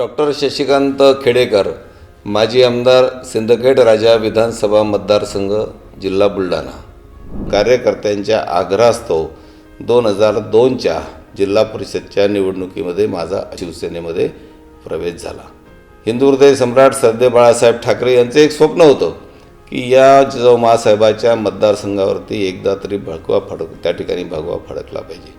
Doctor Shashikant Khedekar माजी आमदार सिंदखेड राजा विधानसभा मतदारसंघ जिल्हा बुलढाणा. कार्यकर्त्यांच्या आग्रहास्तव दोन हजार दोनच्या जिल्हा परिषदच्या निवडणुकीमध्ये माझा शिवसेनेमध्ये प्रवेश झाला. हिंदू हृदय सम्राट सरदे बाळासाहेब ठाकरे यांचं एक स्वप्न होतं की या जिजाऊमासाहेबाच्या मतदारसंघावरती एकदा तरी भडकवा फडक त्या ठिकाणी भगवा फडकला पाहिजे.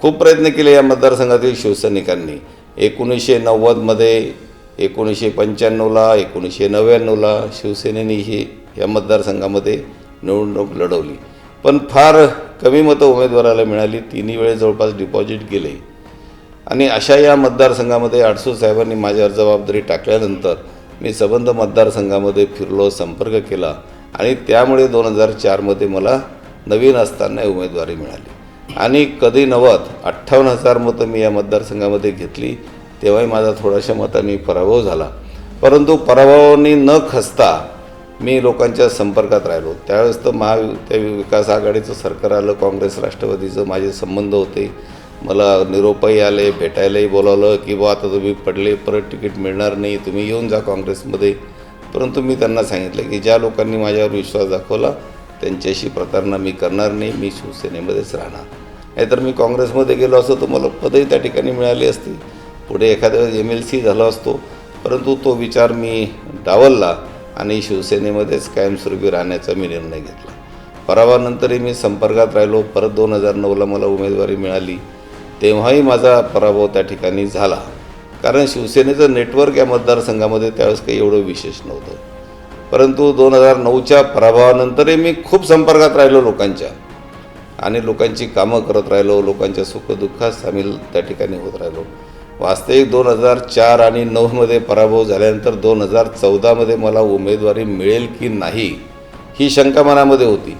खूप प्रयत्न केले या मतदारसंघातील शिवसैनिकांनी. एकोणीसशे नव्वदमध्ये एकोणीसशे पंच्याण्णवला एकोणीसशे नव्याण्णवला शिवसेनेने ही या मतदारसंघामध्ये निवडणूक लढवली. पण फार कमी मतं उमेदवाराला मिळाली. तिन्ही वेळेस जवळपास डिपॉझिट गेले. आणि अशा या मतदारसंघामध्ये आडसू साहेबांनी माझ्यावर जबाबदारी टाकल्यानंतर मी सबंध मतदारसंघामध्ये फिरलो संपर्क केला आणि त्यामुळे दोन हजार चारमध्ये मला नवीन असताना उमेदवारी मिळाली. आणि कधी नव्वद अठ्ठावन्न हजार मतं मी या मतदारसंघामध्ये घेतली तेव्हाही माझा थोड्याशा मतांनी पराभव झाला. परंतु पराभवाने न खसता मी लोकांच्या संपर्कात राहिलो. त्यावेळेस तर महा त्या विकास आघाडीचं सरकार आलं काँग्रेस राष्ट्रवादीचं माझे संबंध होते. मला निरोपही आले भेटायलाही बोलावलं की बा आता तुम्ही पडले परत तिकीट मिळणार नाही तुम्ही येऊन जा काँग्रेसमध्ये. परंतु मी त्यांना सांगितलं की ज्या लोकांनी माझ्यावर विश्वास दाखवला त्यांच्याशी प्रतारणा मी करणार नाही मी शिवसेनेमध्येच राहणार. नाहीतर मी काँग्रेसमध्ये गेलो असतो तर मला पदही त्या ठिकाणी मिळाली असती. पुढे एखाद्या वेळेस एम एल सी झालो असतो. परंतु तो विचार मी डावलला आणि शिवसेनेमध्येच कायमस्वरूपी राहण्याचा मी निर्णय घेतला. पराभवानंतरही मी संपर्कात राहिलो. परत दोन हजार नऊला मला उमेदवारी मिळाली. तेव्हाही माझा पराभव त्या ठिकाणी झाला. कारण शिवसेनेचं नेटवर्क या मतदारसंघामध्ये त्यावेळेस काही एवढं विशेष नव्हतं. परंतु दोन हजार नऊच्या पराभवानंतरही मी खूप संपर्कात राहिलो लोकांच्या. आणि लोकांची कामं करत राहिलो लोकांच्या सुखदुःखात सामील त्या ठिकाणी होत राहिलो. वास्तविक दोन हजार चार आणि नऊमध्ये पराभव झाल्यानंतर दोन हजार चौदामध्ये मला उमेदवारी मिळेल की नाही ही शंका मनामध्ये होती.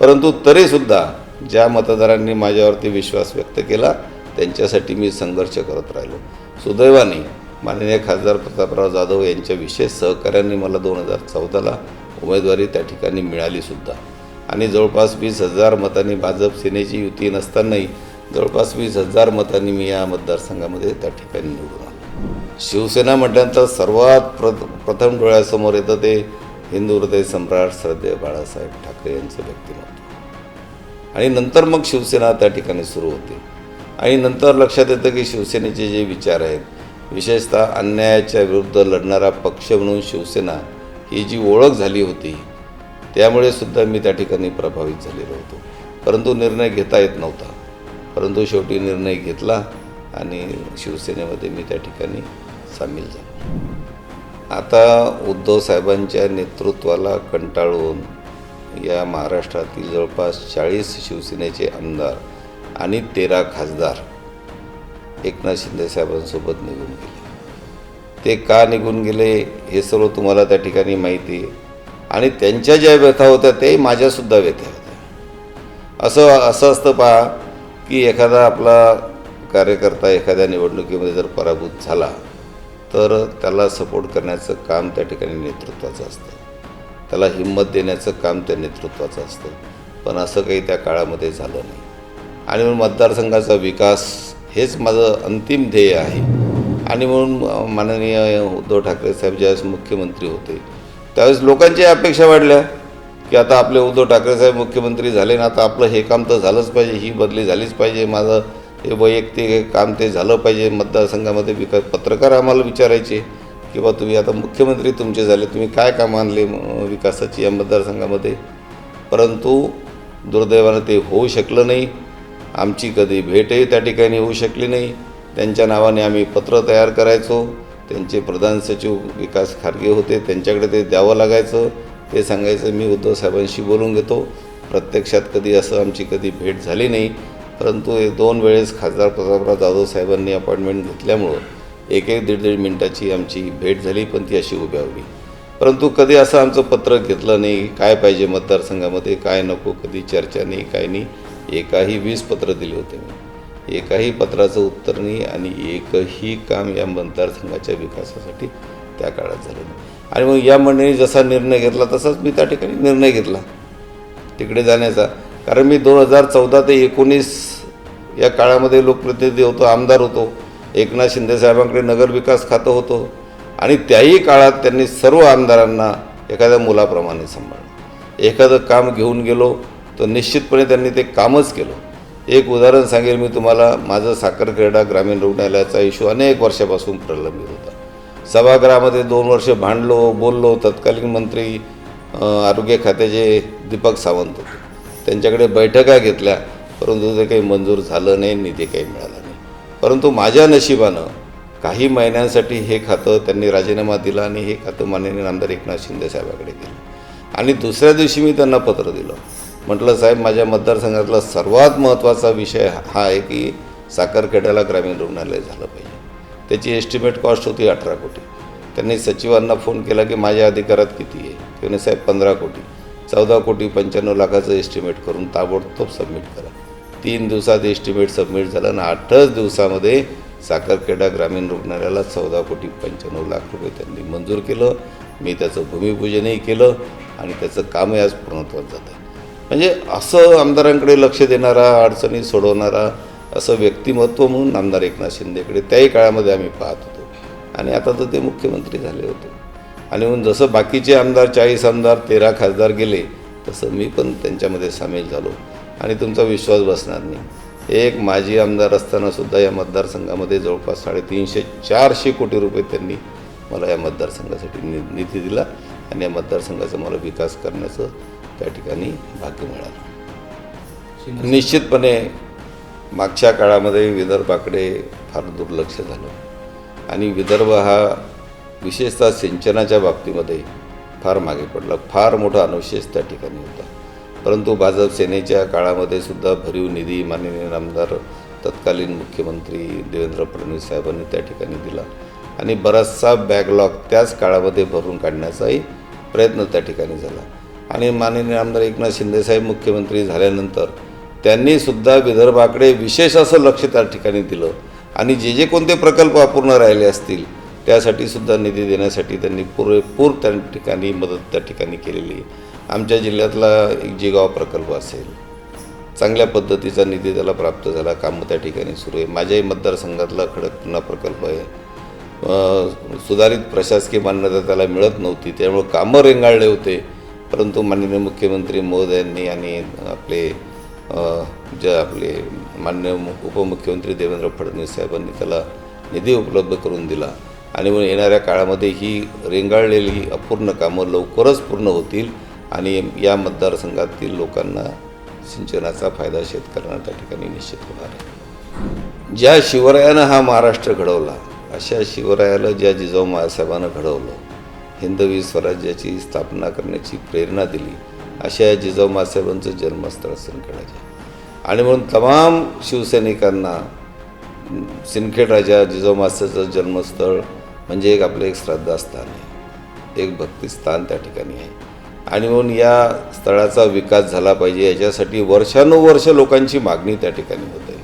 परंतु तरीसुद्धा ज्या मतदारांनी माझ्यावरती विश्वास व्यक्त केला त्यांच्यासाठी मी संघर्ष करत राहिलो. सुदैवाने माननीय खासदार प्रतापराव जाधव यांच्या विशेष सहकार्याने मला दोन हजार चौदाला उमेदवारी त्या ठिकाणी मिळालीसुद्धा आणि जवळपास वीस हजार मतांनी भाजप सेनेची युती नसतानाही जवळपास वीस हजार मतांनी मी या मतदारसंघामध्ये त्या ठिकाणी निवडून आलो. शिवसेना म्हटल्यानंतर सर्वात प्र प्रथम डोळ्यासमोर येतं ते हिंदू हृदय सम्राट श्रद्धेय बाळासाहेब ठाकरे यांचं व्यक्तिमत्व. आणि नंतर मग शिवसेना त्या ठिकाणी सुरू होते. आणि नंतर लक्षात येतं की शिवसेनेचे जे विचार आहेत विशेषतः अन्यायाच्या विरुद्ध लढणारा पक्ष म्हणून शिवसेना ही जी ओळख झाली होती त्यामुळे सुद्धा मी त्या ठिकाणी प्रभावित झालेलो होतो. परंतु निर्णय घेता येत नव्हता. परंतु शेवटी निर्णय घेतला आणि शिवसेनेमध्ये मी त्या ठिकाणी सामील झालो. आता उद्धव साहेबांच्या नेतृत्वाला कंटाळून या महाराष्ट्रातील जवळपास चाळीस शिवसेनेचे आमदार आणि तेरा खासदार एकनाथ शिंदे साहेबांसोबत निघून गेले. ते का निघून गेले हे सर्व तुम्हाला त्या ठिकाणी माहिती आहे. आणि त्यांच्या ज्या व्यथा होत्या ते माझ्यासुद्धा व्यथा होत्या. असं असं असतं पहा की एखादा आपला कार्यकर्ता एखाद्या निवडणुकीमध्ये जर पराभूत झाला तर त्याला सपोर्ट करण्याचं काम त्या ठिकाणी नेतृत्वाचं असतं. त्याला हिंमत देण्याचं काम त्या नेतृत्वाचं असतं. पण असं काही त्या काळामध्ये झालं नाही. आणि म्हणून मतदारसंघाचा विकास हेच माझं अंतिम ध्येय आहे. आणि म्हणून माननीय उद्धव ठाकरे साहेब ज्यावेळेस मुख्यमंत्री होते त्यावेळेस लोकांची अपेक्षा वाढल्या की आता आपले उद्धव ठाकरे साहेब मुख्यमंत्री झाले ना आता आपलं हे काम तर झालंच पाहिजे ही बदली झालीच पाहिजे माझं हे वैयक्तिक काम ते झालं पाहिजे मतदारसंघामध्ये विकास पत्रकार आम्हाला विचारायचे की बा तुम्ही आता मुख्यमंत्री तुमचे झाले तुम्ही काय काम आणले विकासाची या मतदारसंघामध्ये? परंतु दुर्दैवानं ते होऊ शकलं नाही. आमची कधी भेटही त्या ठिकाणी होऊ शकली नाही. त्यांच्या नावाने आम्ही पत्र तयार करायचो. त्यांचे प्रधान सचिव विकास खारगे होते त्यांच्याकडे ते द्यावं लागायचं ते सांगायचं मी उद्धव साहेबांशी बोलून घेतो. प्रत्यक्षात कधी असं आमची कधी भेट झाली नाही. परंतु हे दोन वेळेस खासदार प्रतापराव जाधव साहेबांनी अपॉइंटमेंट घेतल्यामुळं एक एक दीड दीड मिनटाची आमची भेट झाली पण ती अशी उभ्या उभी. परंतु कधी असं आमचं पत्र घेतलं नाही काय पाहिजे मतदारसंघामध्ये काय नको कधी चर्चा नाही काय नाही एकाही वीस पत्र दिले होते मी. एकाही पत्राचं उत्तर नाही आणि एकही काम या मतदारसंघाच्या विकासासाठी त्या काळात झालं नाही. आणि मग या मंडळीने जसा निर्णय घेतला तसाच मी त्या ठिकाणी निर्णय घेतला. तिकडे जाण्याचा. कारण मी दोन हजार चौदा ते एकोणीस या काळामध्ये लोकप्रतिनिधी होतो आमदार होतो. एकनाथ शिंदेसाहेबांकडे नगरविकास खातं होतं. आणि त्याही काळात त्यांनी सर्व आमदारांना एखाद्या मुलाप्रमाणे सांभाळलं. एखादं काम घेऊन गेलो तर निश्चितपणे त्यांनी ते कामच केलं. एक उदाहरण सांगेल मी तुम्हाला. माझं साखरखेडा ग्रामीण रुग्णालयाचा इश्यू अनेक वर्षापासून प्रलंबित होता. सभागृहामध्ये दोन वर्ष भांडलो बोललो. तत्कालीन मंत्री आरोग्य खात्याचे दीपक सावंत होते. त्यांच्याकडे बैठका घेतल्या परंतु ते काही मंजूर झालं नाही निधी काही मिळाला नाही. परंतु माझ्या नशिबानं काही महिन्यांसाठी हे खातं त्यांनी राजीनामा दिला आणि हे खातं माननीय आमदार एकनाथ शिंदे साहेबाकडे दिलं. आणि दुसऱ्या दिवशी मी त्यांना पत्र दिलं. म्हटलं साहेब माझ्या मतदारसंघातला सर्वात महत्त्वाचा विषय हा आहे की साखरखेड्याला ग्रामीण रुग्णालय झालं पाहिजे. त्याची एस्टिमेट कॉस्ट होती अठरा कोटी. त्यांनी सचिवांना फोन केला की माझ्या अधिकारात किती आहे? ते साहेब पंधरा कोटी. चौदा कोटी पंच्याण्णव लाखाचं एस्टिमेट करून ताबडतोब सबमिट करा. तीन दिवसात एस्टिमेट सबमिट झालं आणि आठच दिवसामध्ये साखरखेडा ग्रामीण रुग्णालयाला चौदा कोटी पंच्याण्णव लाख रुपये त्यांनी मंजूर केलं. मी त्याचं भूमिपूजनही केलं आणि त्याचं कामही आज पूर्णत्वात जातं. म्हणजे असं आमदारांकडे लक्ष देणारा अडचणी सोडवणारा असं व्यक्तिमत्व म्हणून आमदार एकनाथ शिंदेकडे त्याही काळामध्ये आम्ही पाहत होतो. आणि आता तर ते मुख्यमंत्री झाले होते. आणि म्हणून जसं बाकीचे आमदार चाळीस आमदार तेरा खासदार गेले तसं मी पण त्यांच्यामध्ये सामील झालो. आणि तुमचा विश्वास बसणार नाही. एक माजी आमदार असताना सुद्धा या मतदारसंघामध्ये जवळपास साडेतीनशे चारशे कोटी रुपये त्यांनी मला या मतदारसंघासाठी नि निधी दिला. आणि या मतदारसंघाचा मला विकास करण्याचं त्या ठिकाणी भाग्य मिळालं. निश्चितपणे मागच्या काळामध्ये विदर्भाकडे फार दुर्लक्ष झालं. आणि विदर्भ हा विशेषतः सिंचनाच्या बाबतीमध्ये फार मागे पडला. फार मोठा अनुशेष त्या ठिकाणी होता. परंतु भाजप सेनेच्या काळामध्ये सुद्धा भरीव निधी माननीय आमदार तत्कालीन मुख्यमंत्री देवेंद्र फडणवीस साहेबांनी त्या ठिकाणी दिला. आणि बराचसा बॅकलॉग त्याच काळामध्ये भरून काढण्याचाही प्रयत्न त्या ठिकाणी झाला. आणि माननीय आमदार एकनाथ शिंदेसाहेब मुख्यमंत्री झाल्यानंतर त्यांनी सुद्धा विदर्भाकडे विशेष असं लक्ष त्या ठिकाणी दिलं. आणि जे जे कोणते प्रकल्प अपूर्ण राहिले असतील त्यासाठी सुद्धा निधी देण्यासाठी त्यांनी पुरेपूर त्या ठिकाणी मदत त्या ठिकाणी केलेली. आहे आमच्या जिल्ह्यातला एक जिगाव प्रकल्प असेल चांगल्या पद्धतीचा निधी त्याला प्राप्त झाला कामं त्या ठिकाणी सुरू आहे. माझ्याही मतदारसंघातला खडक पुन्हा प्रकल्प आहे. सुधारित प्रशासकीय मान्यता त्याला मिळत नव्हती त्यामुळं कामं रेंगाळले होते. परंतु माननीय मुख्यमंत्री महोदयांनी आणि आपले जे आपले मान्य मु- उपमुख्यमंत्री देवेंद्र फडणवीस साहेबांनी त्याला निधी उपलब्ध करून दिला. आणि मग येणाऱ्या काळामध्ये ही रेंगाळलेली अपूर्ण कामं लवकरच पूर्ण होतील आणि या मतदारसंघातील लोकांना सिंचनाचा फायदा शेतकऱ्यांना त्या ठिकाणी निश्चित होणार आहे. ज्या शिवरायानं हा महाराष्ट्र घडवला अशा शिवरायाला ज्या जिजाऊ महासाहेबानं घडवलं हिंदवी स्वराज्याची स्थापना करण्याची प्रेरणा दिली. अशा या जिजाऊ मासाहेबांचं जन्मस्थळ सिंदखेडाचे आणि म्हणून तमाम शिवसैनिकांना सिंदखेड राजा जिजाऊ मासेचं जन्मस्थळ म्हणजे एक आपलं एक श्रद्धास्थान आहे. एक भक्तिस्थान त्या ठिकाणी आहे. आणि म्हणून या स्थळाचा विकास झाला पाहिजे याच्यासाठी वर्षानुवर्ष लोकांची मागणी त्या ठिकाणी होते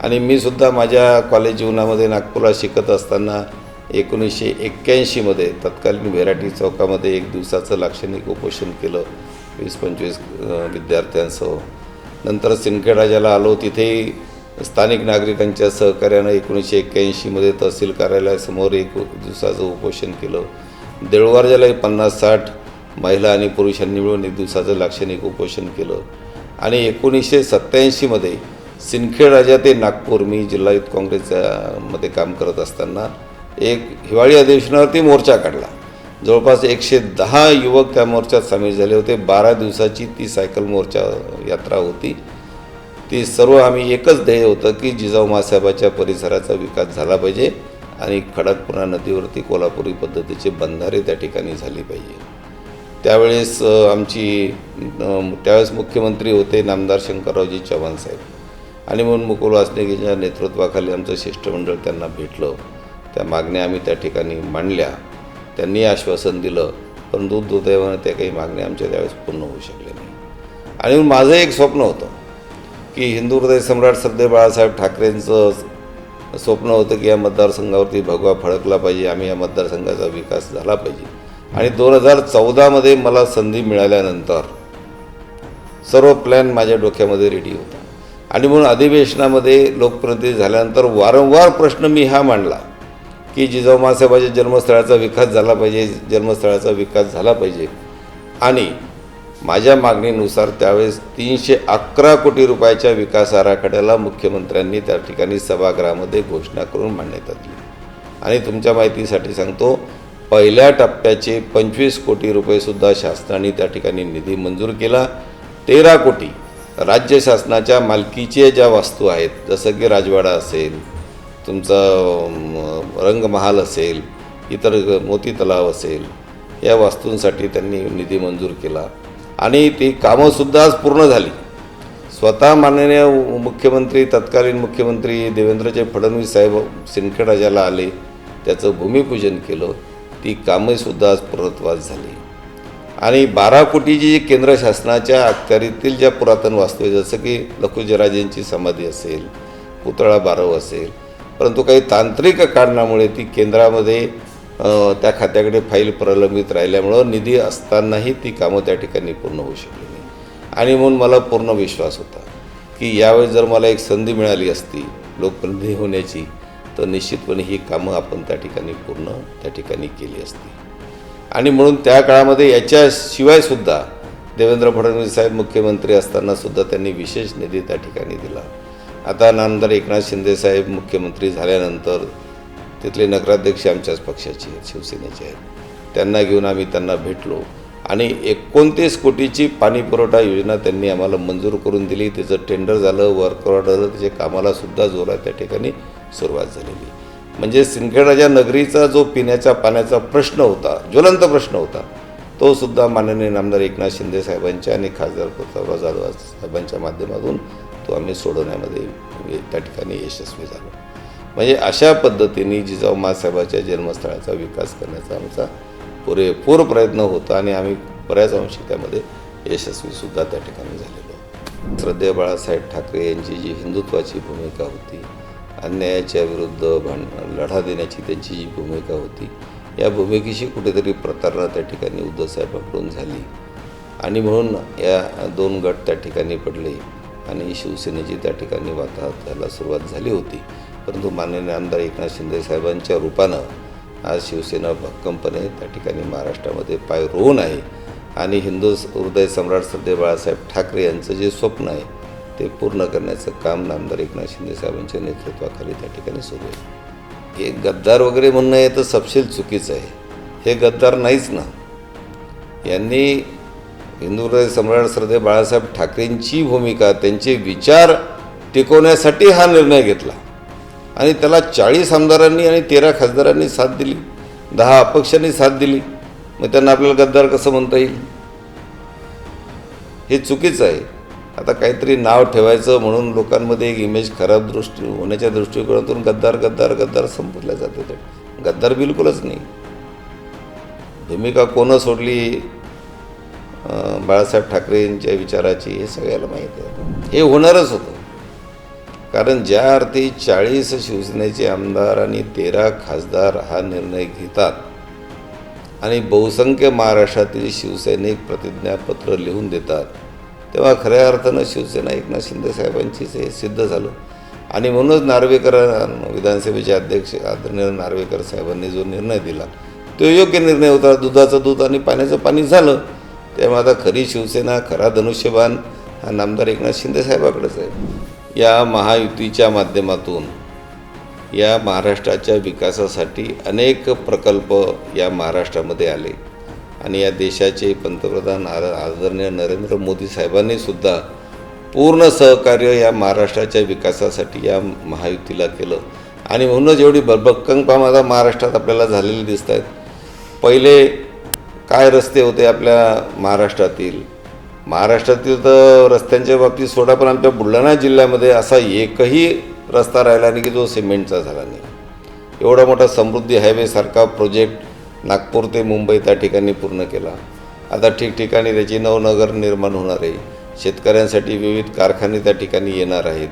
आणि मी सुद्धा माझ्या कॉलेज जीवनामध्ये नागपूरला शिकत असताना एकोणीसशे एक्क्याऐंशीमध्ये तत्कालीन व्हेरायटी चौकामध्ये एक दिवसाचं लाक्षणिक उपोषण केलं. वीस पंचवीस विद्यार्थ्यांसह. नंतर सिंदखेडाजाला आलो. तिथेही स्थानिक नागरिकांच्या सहकार्यानं एकोणीसशे एक्क्याऐंशीमध्ये तहसील कार्यालयासमोर एक दिवसाचं उपोषण केलं. देऊळवारजालाही पन्नास साठ महिला आणि पुरुषांनी मिळून एक दिवसाचं लाक्षणिक उपोषण केलं. आणि एकोणीसशे सत्त्याऐंशीमध्ये सिंदखेड राजा ते नागपूर मी जिल्हा युथ काँग्रेसच्या मध्ये काम करत असताना एक हिवाळी अधिवेशनावरती मोर्चा काढला. जवळपास एकशे दहा युवक त्या मोर्चात सामील झाले होते. बारा दिवसाची ती सायकल मोर्चा यात्रा होती. ती सर्व आम्ही एकच ध्येय होतं की जिजाऊ मासाहेबाच्या परिसराचा विकास झाला पाहिजे आणि खडकपुरा नदीवरती कोल्हापुरी पद्धतीचे बंधारे त्या ठिकाणी झाली पाहिजे. त्यावेळेस आमची त्यावेळेस मुख्यमंत्री होते नामदार शंकररावजी चव्हाण साहेब. आणि म्हणून मुकुल वासनिकीच्या नेतृत्वाखाली आमचं शिष्टमंडळ त्यांना भेटलं. त्या मागण्या आम्ही त्या ठिकाणी मांडल्या. त्यांनी आश्वासन दिलं परंतु दुर्दैवानं त्या काही मागण्या आमच्या त्यावेळेस पूर्ण होऊ शकल्या नाही आणि माझं एक स्वप्न होतं की हिंदू हृदय सम्राट सरदेव बाळासाहेब ठाकरेंचं स्वप्न होतं की या मतदारसंघावरती भगवा फडकला पाहिजे आम्ही या मतदारसंघाचा विकास झाला पाहिजे. आणि दोन हजार चौदामध्ये मला संधी मिळाल्यानंतर सर्व प्लॅन माझ्या डोक्यामध्ये रेडी होता. आणि म्हणून अधिवेशनामध्ये लोकप्रतिनिधी झाल्यानंतर वारंवार प्रश्न मी हा मांडला की जिजाऊ मासाहेबाच्या जन्मस्थळाचा विकास झाला पाहिजे जन्मस्थळाचा विकास झाला पाहिजे. आणि माझ्या मागणीनुसार त्यावेळेस तीनशे अकरा कोटी रुपयाच्या विकास आराखड्याला मुख्यमंत्र्यांनी त्या ठिकाणी सभागृहामध्ये घोषणा करून मांडण्यात आली. आणि तुमच्या माहितीसाठी सांगतो पहिल्या टप्प्याचे पंचवीस कोटी रुपयेसुद्धा शासनाने त्या ठिकाणी निधी मंजूर केला. तेरा कोटी राज्य शासनाच्या मालकीचे ज्या वस्तू आहेत जसं की राजवाडा असेल तुमचा रंगमहाल असेल इतर मोती तलाव असेल या वास्तूंसाठी त्यांनी निधी मंजूर केला. आणि ती कामंसुद्धा आज पूर्ण झाली. स्वतः माननीय मुख्यमंत्री तत्कालीन मुख्यमंत्री देवेंद्रजी फडणवीस साहेब सिंदखेडराजाला आले त्याचं भूमिपूजन केलं ती कामंसुद्धा आज पूर्णत्वास झाली. आणि बारा कोटीची जी केंद्र शासनाच्या अखत्यारीतील ज्या पुरातन वास्तू आहे जसं की लखुजराजेंची समाधी असेल पुतळा बारव असेल परंतु काही तांत्रिक कारणामुळे ती केंद्रामध्ये त्या खात्याकडे फाईल प्रलंबित राहिल्यामुळं निधी असतानाही ती कामं त्या ठिकाणी पूर्ण होऊ शकली नाही. आणि म्हणून मला पूर्ण विश्वास होता की यावेळी जर मला एक संधी मिळाली असती लोकप्रतिनिधी होण्याची तर निश्चितपणे ही कामं आपण त्या ठिकाणी पूर्ण त्या ठिकाणी केली असती. आणि म्हणून त्या काळामध्ये याच्याशिवायसुद्धा देवेंद्र फडणवीस साहेब मुख्यमंत्री असतानासुद्धा त्यांनी विशेष निधी त्या ठिकाणी दिला. आता नामदार एकनाथ शिंदेसाहेब मुख्यमंत्री झाल्यानंतर तिथले नगराध्यक्ष आमच्याच पक्षाचे आहेत शिवसेनेचे आहेत. त्यांना घेऊन आम्ही त्यांना भेटलो. आणि एकोणतीस कोटीची पाणी पुरवठा योजना त्यांनी आम्हाला मंजूर करून दिली. त्याचं टेंडर झालं वर्क ऑर्डर झालं त्याच्या कामालासुद्धा जोरात त्या ठिकाणी सुरुवात झालेली. म्हणजे सिंदखेडाच्या नगरीचा जो पिण्याच्या पाण्याचा प्रश्न होता ज्वलंत प्रश्न होता तो सुद्धा माननीय नामदार एकनाथ शिंदे साहेबांच्या आणि खासदार प्रतापराव जाधव साहेबांच्या माध्यमातून तो आम्ही सोडवण्यामध्ये त्या ठिकाणी यशस्वी झालो. म्हणजे अशा पद्धतीने जिजाऊ मासाहेबाच्या जन्मस्थळाचा विकास करण्याचा आमचा पुरेपूर प्रयत्न होता आणि आम्ही बऱ्याच अंशी त्यामध्ये यशस्वीसुद्धा त्या ठिकाणी झालेलो. श्रद्धेय बाळासाहेब ठाकरे यांची जी हिंदुत्वाची भूमिका होती अन्यायाच्या विरुद्ध भांड लढा देण्याची त्यांची जी भूमिका होती या भूमिकेशी कुठेतरी प्रतारणा त्या ठिकाणी उद्धवसाहेबांकडून झाली. आणि म्हणून या दोन गट त्या ठिकाणी पडले आणि शिवसेनेची त्या ठिकाणी वाताहताला सुरुवात झाली होती. परंतु माननीय आमदार एकनाथ शिंदे साहेबांच्या रूपानं आज शिवसेना भक्कमपणे त्या ठिकाणी महाराष्ट्रामध्ये पाय रोवून आहे. आणि हिंदू हृदय सम्राट सध्या बाळासाहेब ठाकरे यांचं जे स्वप्न आहे ते पूर्ण करण्याचं काम नामदार एकनाथ शिंदे साहेबांच्या नेतृत्वाखाली त्या ठिकाणी सुरू आहे. हे गद्दार वगैरे म्हणणं हे तर सपशेल चुकीचं आहे. हे गद्दार नाहीच ना. यांनी हिंदू सम्राट श्रद्धे बाळासाहेब ठाकरेंची भूमिका त्यांचे विचार टिकवण्यासाठी हा निर्णय घेतला. आणि त्याला चाळीस आमदारांनी आणि तेरा खासदारांनी साथ दिली. दहा अपक्षांनी साथ दिली. मग त्यांना आपल्याला गद्दार कसं म्हणता येईल? हे चुकीचं आहे. आता काहीतरी नाव ठेवायचं म्हणून लोकांमध्ये एक इमेज खराब दृष्टी होण्याच्या दृष्टिकोनातून गद्दार गद्दार गद्दार संपल्या जाते ते. गद्दार बिलकुलच नाही. भूमिका कोणं सोडली? बाळासाहेब बाळासाहेब ठाकरेंच्या विचाराची हे सगळ्याला माहीत आहे. हे होणारच होतं. कारण ज्या अर्थी चाळीस शिवसेनेचे आमदार आणि तेरा खासदार हा निर्णय घेतात आणि बहुसंख्य महाराष्ट्रातील शिवसैनिक प्रतिज्ञापत्र लिहून देतात तेव्हा खऱ्या अर्थानं शिवसेना एकनाथ शिंदे साहेबांचीच हे सिद्ध झालं. आणि म्हणूनच नार्वेकर विधानसभेचे अध्यक्ष आदरणीय नार्वेकर साहेबांनी जो निर्णय दिला तो योग्य निर्णय होता. दुधाचं दूध आणि पाण्याचं पाणी झालं. त्यामुळे आता खरी शिवसेना खरा धनुष्यबाण हा नामदार एकनाथ शिंदे साहेबाकडेच आहे. या महायुतीच्या माध्यमातून या महाराष्ट्राच्या विकासासाठी अनेक प्रकल्प या महाराष्ट्रामध्ये आले. आणि या देशाचे पंतप्रधान आर आदरणीय नरेंद्र मोदी साहेबांनी सुद्धा पूर्ण सहकार्य या महाराष्ट्राच्या विकासासाठी या महायुतीला केलं. आणि म्हणूनच एवढी भरभक्कम काम आता महाराष्ट्रात आपल्याला झालेली दिसत आहेत पहिले काय रस्ते होते आपल्या महाराष्ट्रातील? महाराष्ट्रातील तर रस्त्यांच्या बाबतीत सोडा पण आमच्या बुलढाणा जिल्ह्यामध्ये असा एकही रस्ता राहिला नाही की जो सिमेंटचा झाला नाही. एवढा मोठा समृद्धी हायवेसारखा प्रोजेक्ट नागपूर ते मुंबई त्या ठिकाणी पूर्ण केला. आता ठिकठिकाणी त्याची नवनगर निर्माण होणार आहे. शेतकऱ्यांसाठी विविध कारखाने त्या ठिकाणी येणार आहेत.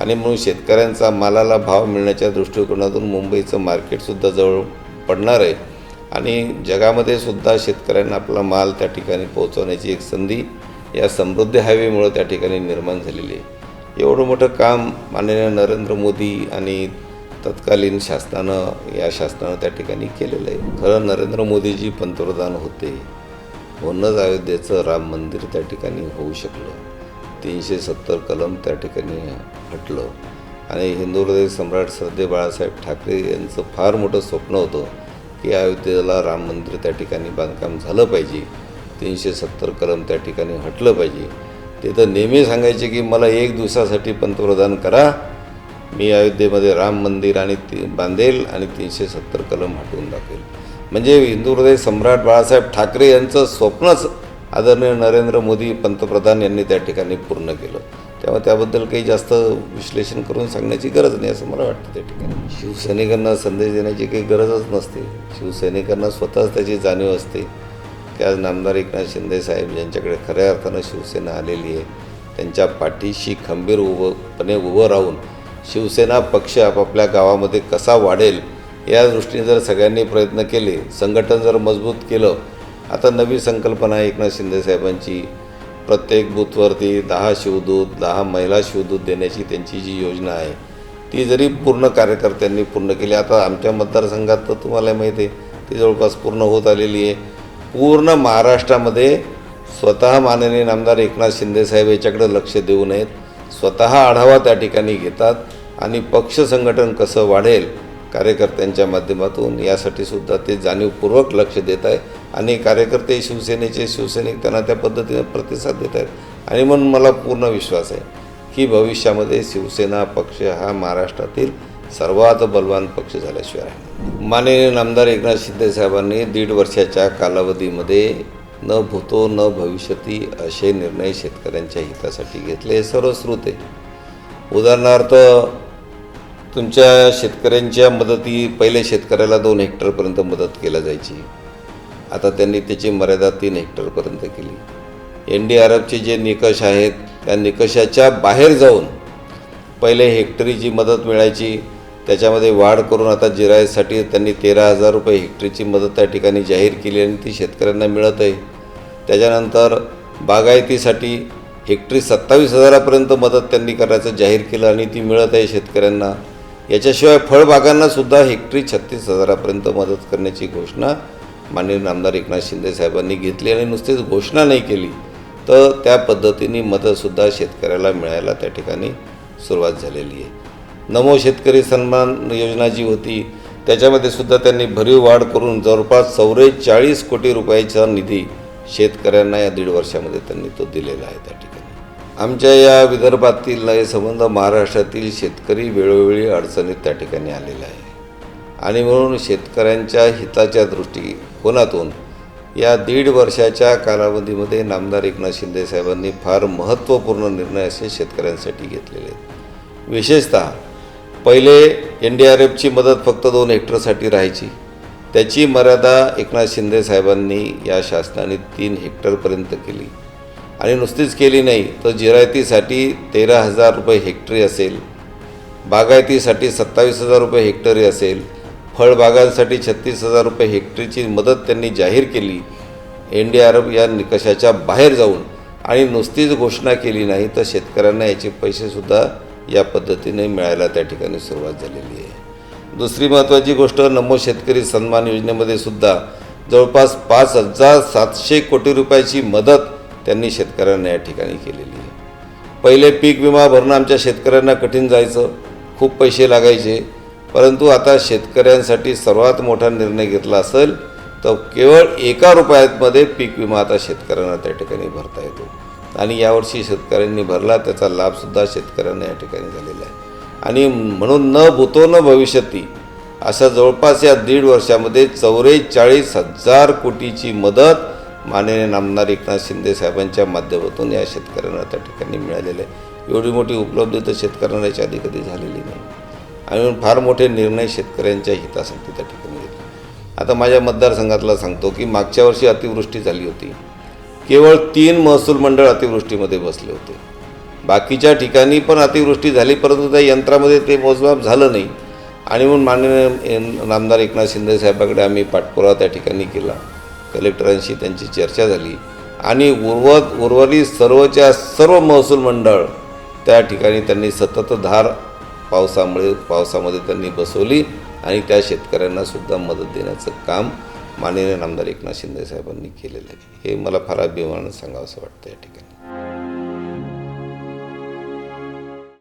आणि म्हणून शेतकऱ्यांचा मालाला भाव मिळण्याच्या दृष्टिकोनातून मुंबईचं मार्केटसुद्धा जवळ पडणार आहे. आणि जगामध्ये सुद्धा शेतकऱ्यांना आपला माल त्या ठिकाणी पोहोचवण्याची एक संधी या समृद्धी हायवेमुळं त्या ठिकाणी निर्माण झालेली आहे. एवढं मोठं काम माननीय नरेंद्र मोदी आणि तत्कालीन शासनानं या शासनानं त्या ठिकाणी केलेलं आहे. खरं नरेंद्र मोदीजी पंतप्रधान होते. म्हणूनच अयोध्येचं राम मंदिर त्या ठिकाणी होऊ शकलं. तीनशे सत्तर कलम त्या ठिकाणी हटलं. आणि हिंदू हृदय सम्राट श्रद्धे बाळासाहेब ठाकरे यांचं फार मोठं स्वप्न होतं की अयोध्येला राम मंदिर त्या ठिकाणी बांधकाम झालं पाहिजे. तीनशे सत्तर कलम त्या ठिकाणी हटलं पाहिजे. ते तर नेहमी सांगायचे की मला एक दिवसासाठी पंतप्रधान करा मी अयोध्येमध्ये राम मंदिर आणि ती बांधेल आणि तीनशे सत्तर कलम हटवून दाखवेल. म्हणजे हिंदू हृदय सम्राट बाळासाहेब ठाकरे यांचं स्वप्नच आदरणीय नरेंद्र मोदी पंतप्रधान यांनी त्या ठिकाणी पूर्ण केलं. तेव्हा त्याबद्दल काही जास्त विश्लेषण करून सांगण्याची गरज नाही असं मला वाटतं त्या ठिकाणी. शिवसैनिकांना संदेश देण्याची काही गरजच नसते. शिवसैनिकांना स्वतःच त्याची जाणीव असते. की आज नामदार एकनाथ शिंदे साहेब ज्यांच्याकडे खऱ्या अर्थानं शिवसेना आलेली आहे त्यांच्या पाठीशी खंबीर उभंपणे उभं राहून शिवसेना पक्ष आपापल्या गावामध्ये कसा वाढेल या दृष्टीने जर सगळ्यांनी प्रयत्न केले संघटन जर मजबूत केलं आता नवी संकल्पना आहे एकनाथ शिंदे साहेबांची. प्रत्येक बूथवरती दहा शिवदूत दहा महिला शिवदूत देण्याची त्यांची जी योजना आहे ती जरी पूर्ण कार्यकर्त्यांनी पूर्ण केली आता आमच्या मतदारसंघात तर तुम्हाला माहिती आहे ती जवळपास पूर्ण होत आलेली आहे. पूर्ण महाराष्ट्रामध्ये स्वतः माननीय नामदार एकनाथ शिंदेसाहेब याच्याकडे लक्ष देऊ नयेत. स्वतः आढावा त्या ठिकाणी घेतात आणि पक्ष संघटन कसं वाढेल कार्यकर्त्यांच्या माध्यमातून यासाठी सुद्धा ते जाणीवपूर्वक लक्ष देत आहे आणि कार्यकर्ते शिवसेनेचे शिवसैनिक त्यांना त्या पद्धतीने प्रतिसाद देत आहेत. आणि म्हणून मला पूर्ण विश्वास आहे की भविष्यामध्ये शिवसेना पक्ष हा महाराष्ट्रातील सर्वात बलवान पक्ष झाल्याशिवाय आहे माननीय नामदार एकनाथ शिंदे साहेबांनी दीड वर्षाच्या कालावधीमध्ये न भूतो न भविष्यती असे निर्णय शेतकऱ्यांच्या हितासाठी घेतले हे सर्व श्रुत आहे. उदाहरणार्थ तुमच्या शेतकऱ्यांच्या मदती पहिले शेतकऱ्याला दोन हेक्टरपर्यंत मदत केल्या जायची. आता त्यांनी त्याची मर्यादा तीन हेक्टरपर्यंत केली. एन डी आर एफचे जे निकष आहेत त्या निकषाच्या बाहेर जाऊन पहिले हेक्टरीची मदत मिळायची त्याच्यामध्ये वाढ करून आता जिरायसाठी त्यांनी तेरा हजार रुपये हेक्टरीची मदत त्या ठिकाणी जाहीर केली आणि ती शेतकऱ्यांना मिळत आहे. त्याच्यानंतर बागायतीसाठी हेक्टरी सत्तावीस हजारापर्यंत मदत त्यांनी करायचं जाहीर केलं आणि ती मिळत आहे शेतकऱ्यांना. याच्याशिवाय फळबागांनासुद्धा हेक्टरी छत्तीस हजारापर्यंत मदत करण्याची घोषणा माननीय नामदार एकनाथ शिंदे साहेबांनी घेतली आणि नुसतीच घोषणा नाही केली तर त्या पद्धतीने मदतसुद्धा शेतकऱ्याला मिळायला त्या ठिकाणी सुरुवात झालेली आहे. नमो शेतकरी सन्मान योजना जी होती त्याच्यामध्ये सुद्धा त्यांनी भरीव वाढ करून जवळपास चौवेचाळीस कोटी रुपयाचा निधी शेतकऱ्यांना या दीड वर्षामध्ये त्यांनी तो दिलेला आहे त्या ठिकाणी. आमच्या या विदर्भातील नाही संबंध महाराष्ट्रातील शेतकरी वेळोवेळी अडचणीत त्या ठिकाणी आलेला आहे. आणि म्हणून शेतकऱ्यांच्या हिताच्या दृष्टिकोनातून या दीड वर्षाच्या कालावधीमध्ये नामदार एकनाथ शिंदे साहेबांनी फार महत्त्वपूर्ण निर्णय असे शेतकऱ्यांसाठी घेतलेले आहेत. विशेषतः पहिले एन डी आर एफची मदत फक्त दोन हेक्टरसाठी राहायची. त्याची मर्यादा एकनाथ शिंदे साहेबांनी या शासनाने तीन हेक्टरपर्यंत केली. आणि नुसतीच केली नाही तर जिरायतीसाठी तेरा हजार रुपये हेक्टरी असेल बागायतीसाठी सत्तावीस हजार रुपये हेक्टरी असेल फळबागांसाठी छत्तीस हजार रुपये हेक्टरीची मदत त्यांनी जाहीर केली. एन डी आर एफ या निकषाच्या बाहेर जाऊन आणि नुसतीच घोषणा केली नाही तर शेतकऱ्यांना याचे पैसेसुद्धा या पद्धतीने मिळायला त्या ठिकाणी सुरुवात झालेली आहे. दुसरी महत्त्वाची गोष्ट नमो शेतकरी सन्मान योजनेमध्ये सुद्धा जवळपास पाच हजार सातशे कोटी रुपयाची मदत त्यांनी शेतकऱ्यांना या ठिकाणी केलेली आहे. पहिले पीक विमा भरणं आमच्या शेतकऱ्यांना कठीण जायचं खूप पैसे लागायचे परंतु आता शेतकऱ्यांसाठी सर्वात मोठा निर्णय घेतला असेल तर केवळ एका रुपयामध्ये पीक विमा आता शेतकऱ्यांना त्या ठिकाणी भरता येतो. आणि यावर्षी शेतकऱ्यांनी भरला त्याचा लाभसुद्धा शेतकऱ्यांना या ठिकाणी झालेला आहे. आणि म्हणून न भूतो न भविष्यती अशा जवळपास या दीड वर्षामध्ये चौवेचाळीस हजार कोटीची मदत माननीय नामदार एकनाथ शिंदे साहेबांच्या माध्यमातून या शेतकऱ्यांना त्या ठिकाणी मिळालेलं आहे. एवढी मोठी उपलब्धी तर शेतकऱ्यांना याच्या आधी कधी झालेली नाही. आणि फार मोठे निर्णय शेतकऱ्यांच्या हितासाठी त्या ठिकाणी घेतले. आता माझ्या मतदारसंघातला सांगतो की मागच्या वर्षी अतिवृष्टी झाली होती. केवळ तीन महसूल मंडळ अतिवृष्टीमध्ये बसले होते. बाकीच्या ठिकाणी पण अतिवृष्टी झाली परंतु त्या यंत्रामध्ये ते मोजमाप झालं नाही. आणि म्हणून माननीय नामदार एकनाथ शिंदे साहेबाकडे आम्ही पाठपुरावा त्या ठिकाणी केला. कलेक्टरांशी त्यांची चर्चा झाली. आणि उर्वत उर्वरित सर्वच्या सर्व महसूल मंडळ त्या ठिकाणी त्यांनी सततधार पावसामुळे पावसामध्ये त्यांनी बसवली आणि त्या शेतकऱ्यांना सुद्धा मदत देण्याचं काम माननीय नामदार एकनाथ शिंदे साहेबांनी केलेलं आहे. हे मला फार अभिमानानं सांगावं असं वाटतं या ठिकाणी.